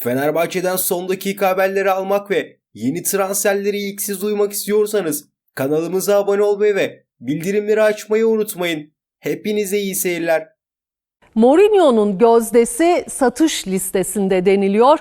Fenerbahçe'den son dakika haberleri almak ve yeni transferleri ilk siz duymak istiyorsanız kanalımıza abone olmayı ve bildirimleri açmayı unutmayın. Hepinize iyi seyirler. Mourinho'nun gözdesi satış listesinde deniliyor.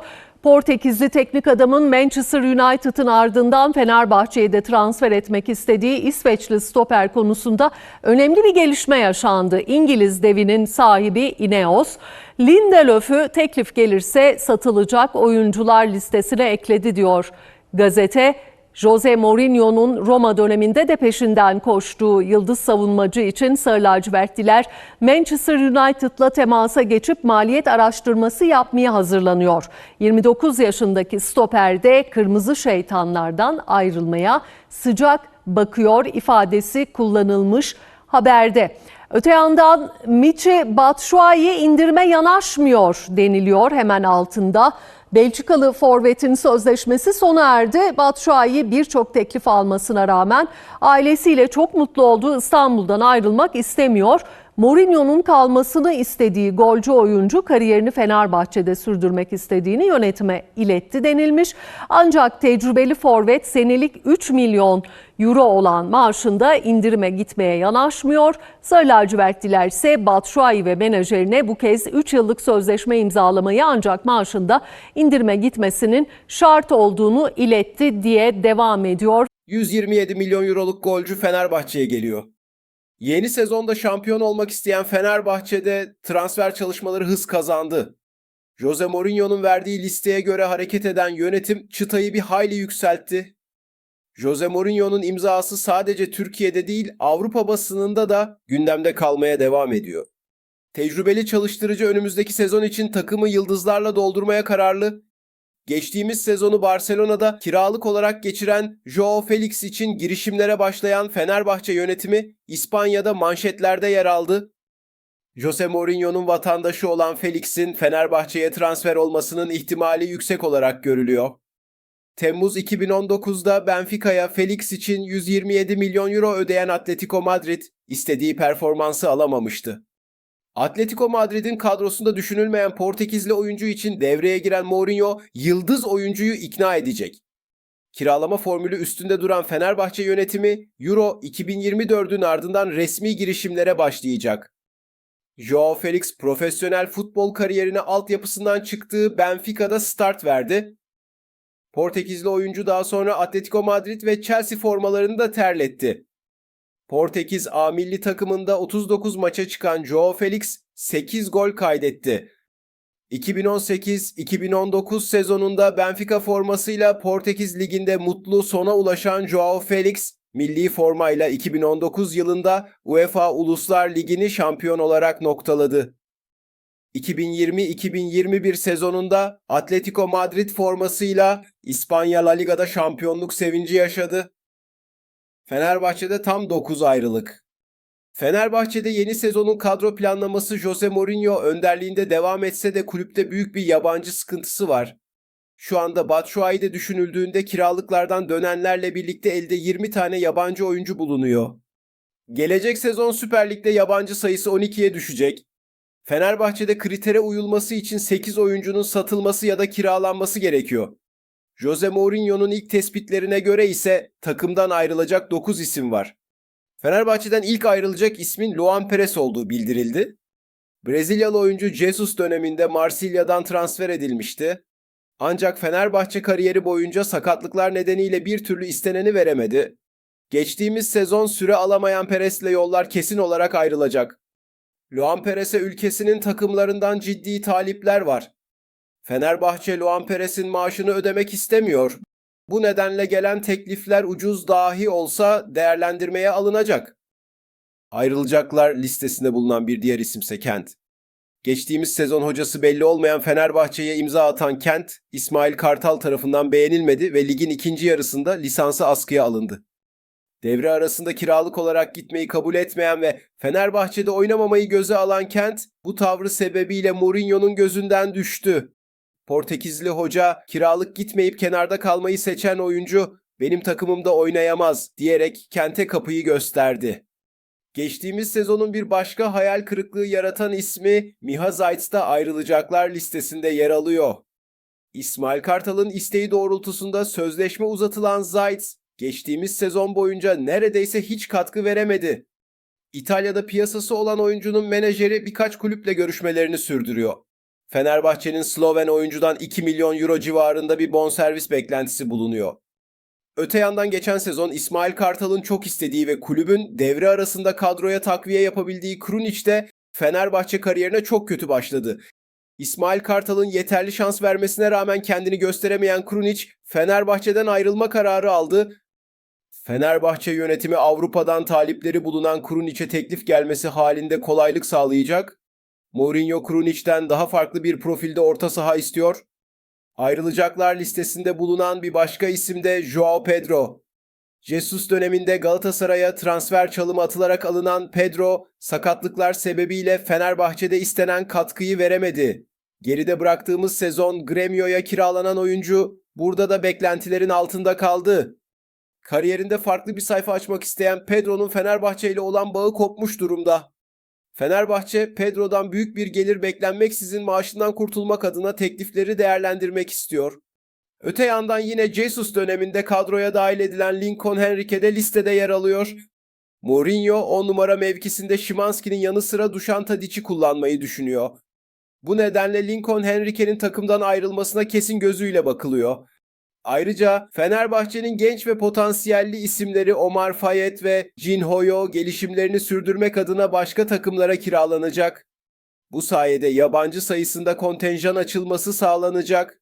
Portekizli teknik adamın Manchester United'ın ardından Fenerbahçe'ye de transfer etmek istediği İsveçli stoper konusunda önemli bir gelişme yaşandı. İngiliz devinin sahibi Ineos, Lindelöf'ü teklif gelirse satılacak oyuncular listesine ekledi diyor gazete. Jose Mourinho'nun Roma döneminde de peşinden koştuğu yıldız savunmacı için Sarı Lacivertliler Manchester United'la temasa geçip maliyet araştırması yapmaya hazırlanıyor. 29 yaşındaki stoper de kırmızı şeytanlardan ayrılmaya sıcak bakıyor ifadesi kullanılmış haberde. Öte yandan Michi Batshuayi indirme yanaşmıyor deniliyor hemen altında. Belçikalı forvetin sözleşmesi sona erdi. Batshuayi birçok teklif almasına rağmen ailesiyle çok mutlu olduğu İstanbul'dan ayrılmak istemiyor. Mourinho'nun kalmasını istediği golcü oyuncu kariyerini Fenerbahçe'de sürdürmek istediğini yönetime iletti denilmiş. Ancak tecrübeli forvet senelik 3 milyon euro olan maaşında indirime gitmeye yanaşmıyor. Sarı lacivertliler ise Batshuayi ve menajerine bu kez 3 yıllık sözleşme imzalamayı ancak maaşında indirime gitmesinin şart olduğunu iletti diye devam ediyor. 127 milyon euroluk golcü Fenerbahçe'ye geliyor. Yeni sezonda şampiyon olmak isteyen Fenerbahçe'de transfer çalışmaları hız kazandı. Jose Mourinho'nun verdiği listeye göre hareket eden yönetim çıtayı bir hayli yükseltti. Jose Mourinho'nun imzası sadece Türkiye'de değil Avrupa basınında da gündemde kalmaya devam ediyor. Tecrübeli çalıştırıcı önümüzdeki sezon için takımı yıldızlarla doldurmaya kararlı. Geçtiğimiz sezonu Barcelona'da kiralık olarak geçiren Joao Felix için girişimlere başlayan Fenerbahçe yönetimi İspanya'da manşetlerde yer aldı. Jose Mourinho'nun vatandaşı olan Felix'in Fenerbahçe'ye transfer olmasının ihtimali yüksek olarak görülüyor. Temmuz 2019'da Benfica'ya Felix için 127 milyon euro ödeyen Atletico Madrid istediği performansı alamamıştı. Atletico Madrid'in kadrosunda düşünülmeyen Portekizli oyuncu için devreye giren Mourinho yıldız oyuncuyu ikna edecek. Kiralama formülü üstünde duran Fenerbahçe yönetimi Euro 2024'ün ardından resmi girişimlere başlayacak. Joao Felix profesyonel futbol kariyerine altyapısından çıktığı Benfica'da start verdi. Portekizli oyuncu daha sonra Atletico Madrid ve Chelsea formalarını da terletti. Portekiz A milli takımında 39 maça çıkan Joao Felix 8 gol kaydetti. 2018-2019 sezonunda Benfica formasıyla Portekiz liginde mutlu sona ulaşan Joao Felix, milli formayla 2019 yılında UEFA Uluslar Ligi'ni şampiyon olarak noktaladı. 2020-2021 sezonunda Atletico Madrid formasıyla İspanya La Liga'da şampiyonluk sevinci yaşadı. Fenerbahçe'de tam 9 ayrılık. Fenerbahçe'de yeni sezonun kadro planlaması Jose Mourinho önderliğinde devam etse de kulüpte büyük bir yabancı sıkıntısı var. Şu anda Batshuayi'de düşünüldüğünde kiralıklardan dönenlerle birlikte elde 20 tane yabancı oyuncu bulunuyor. Gelecek sezon Süper Lig'de yabancı sayısı 12'ye düşecek. Fenerbahçe'de kritere uyulması için 8 oyuncunun satılması ya da kiralanması gerekiyor. Jose Mourinho'nun ilk tespitlerine göre ise takımdan ayrılacak 9 isim var. Fenerbahçe'den ilk ayrılacak ismin Luan Perez olduğu bildirildi. Brezilyalı oyuncu Jesus döneminde Marsilya'dan transfer edilmişti. Ancak Fenerbahçe kariyeri boyunca sakatlıklar nedeniyle bir türlü isteneni veremedi. Geçtiğimiz sezon süre alamayan Perez'le yollar kesin olarak ayrılacak. Luan Perez'e ülkesinin takımlarından ciddi talipler var. Fenerbahçe Luan Perez'in maaşını ödemek istemiyor. Bu nedenle gelen teklifler ucuz dahi olsa değerlendirmeye alınacak. Ayrılacaklar listesinde bulunan bir diğer isimse Kent. Geçtiğimiz sezon hocası belli olmayan Fenerbahçe'ye imza atan Kent, İsmail Kartal tarafından beğenilmedi ve ligin ikinci yarısında lisansı askıya alındı. Devre arasında kiralık olarak gitmeyi kabul etmeyen ve Fenerbahçe'de oynamamayı göze alan Kent, bu tavrı sebebiyle Mourinho'nun gözünden düştü. Portekizli hoca kiralık gitmeyip kenarda kalmayı seçen oyuncu benim takımımda oynayamaz diyerek Kent'e kapıyı gösterdi. Geçtiğimiz sezonun bir başka hayal kırıklığı yaratan ismi Miha Zayt'ta ayrılacaklar listesinde yer alıyor. İsmail Kartal'ın isteği doğrultusunda sözleşme uzatılan Zayt, geçtiğimiz sezon boyunca neredeyse hiç katkı veremedi. İtalya'da piyasası olan oyuncunun menajeri birkaç kulüple görüşmelerini sürdürüyor. Fenerbahçe'nin Sloven oyuncudan 2 milyon euro civarında bir bonservis beklentisi bulunuyor. Öte yandan geçen sezon İsmail Kartal'ın çok istediği ve kulübün devre arasında kadroya takviye yapabildiği Krunic de Fenerbahçe kariyerine çok kötü başladı. İsmail Kartal'ın yeterli şans vermesine rağmen kendini gösteremeyen Krunic Fenerbahçe'den ayrılma kararı aldı. Fenerbahçe yönetimi Avrupa'dan talipleri bulunan Krunic'e teklif gelmesi halinde kolaylık sağlayacak. Mourinho Krunic'ten daha farklı bir profilde orta saha istiyor. Ayrılacaklar listesinde bulunan bir başka isim de Joao Pedro. Jesus döneminde Galatasaray'a transfer çalımı atılarak alınan Pedro, sakatlıklar sebebiyle Fenerbahçe'de istenen katkıyı veremedi. Geride bıraktığımız sezon Gremio'ya kiralanan oyuncu burada da beklentilerin altında kaldı. Kariyerinde farklı bir sayfa açmak isteyen Pedro'nun Fenerbahçe ile olan bağı kopmuş durumda. Fenerbahçe, Pedro'dan büyük bir gelir beklenmeksizin maaşından kurtulmak adına teklifleri değerlendirmek istiyor. Öte yandan yine Jesus döneminde kadroya dahil edilen Lincoln Henrique de listede yer alıyor. Mourinho 10 numara mevkisinde Szymanski'nin yanı sıra Dušan Tadic'i kullanmayı düşünüyor. Bu nedenle Lincoln Henrique'nin takımdan ayrılmasına kesin gözüyle bakılıyor. Ayrıca Fenerbahçe'nin genç ve potansiyelli isimleri Omar Fayet ve Jinhoyo gelişimlerini sürdürmek adına başka takımlara kiralanacak. Bu sayede yabancı sayısında kontenjan açılması sağlanacak.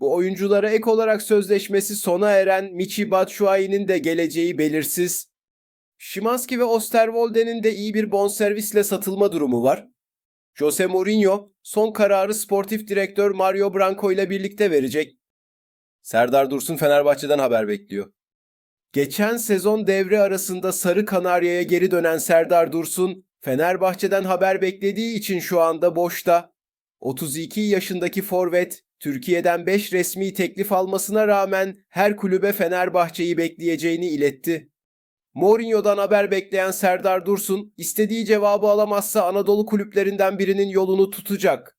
Bu oyunculara ek olarak sözleşmesi sona eren Michi Batshuayi'nin de geleceği belirsiz. Szymanski ve Osterwolde'nin de iyi bir bonservisle satılma durumu var. Jose Mourinho son kararı sportif direktör Mario Branco ile birlikte verecek. Serdar Dursun Fenerbahçe'den haber bekliyor. Geçen sezon devre arasında Sarı Kanarya'ya geri dönen Serdar Dursun, Fenerbahçe'den haber beklediği için şu anda boşta. 32 yaşındaki forvet, Türkiye'den 5 resmi teklif almasına rağmen her kulübe Fenerbahçe'yi bekleyeceğini iletti. Mourinho'dan haber bekleyen Serdar Dursun, istediği cevabı alamazsa Anadolu kulüplerinden birinin yolunu tutacak.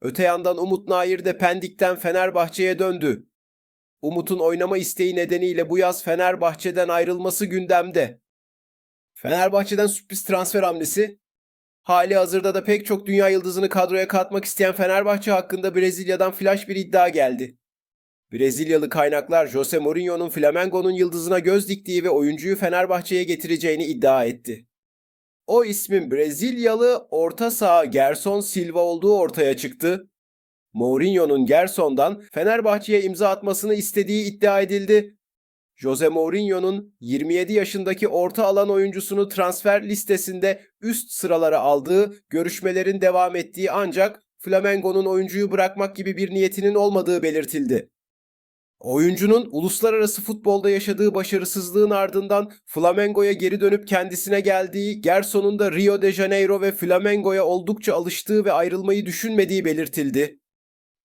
Öte yandan Umut Nair de Pendik'ten Fenerbahçe'ye döndü. Umut'un oynama isteği nedeniyle bu yaz Fenerbahçe'den ayrılması gündemde. Fenerbahçe'den sürpriz transfer hamlesi. Hali hazırda da pek çok dünya yıldızını kadroya katmak isteyen Fenerbahçe hakkında Brezilya'dan flash bir iddia geldi. Brezilyalı kaynaklar Jose Mourinho'nun Flamengo'nun yıldızına göz diktiği ve oyuncuyu Fenerbahçe'ye getireceğini iddia etti. O ismin Brezilyalı orta saha Gerson Silva olduğu ortaya çıktı. Mourinho'nun Gerson'dan Fenerbahçe'ye imza atmasını istediği iddia edildi. Jose Mourinho'nun 27 yaşındaki orta alan oyuncusunu transfer listesinde üst sıralara aldığı, görüşmelerin devam ettiği ancak Flamengo'nun oyuncuyu bırakmak gibi bir niyetinin olmadığı belirtildi. Oyuncunun uluslararası futbolda yaşadığı başarısızlığın ardından Flamengo'ya geri dönüp kendisine geldiği, Gerson'un da Rio de Janeiro ve Flamengo'ya oldukça alıştığı ve ayrılmayı düşünmediği belirtildi.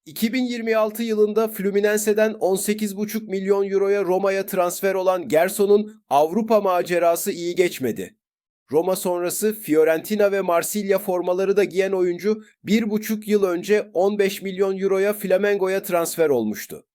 2026 yılında Fluminense'den 18,5 milyon euroya Roma'ya transfer olan Gerson'un Avrupa macerası iyi geçmedi. Roma sonrası Fiorentina ve Marsilya formaları da giyen oyuncu 1,5 yıl önce 15 milyon euroya Flamengo'ya transfer olmuştu.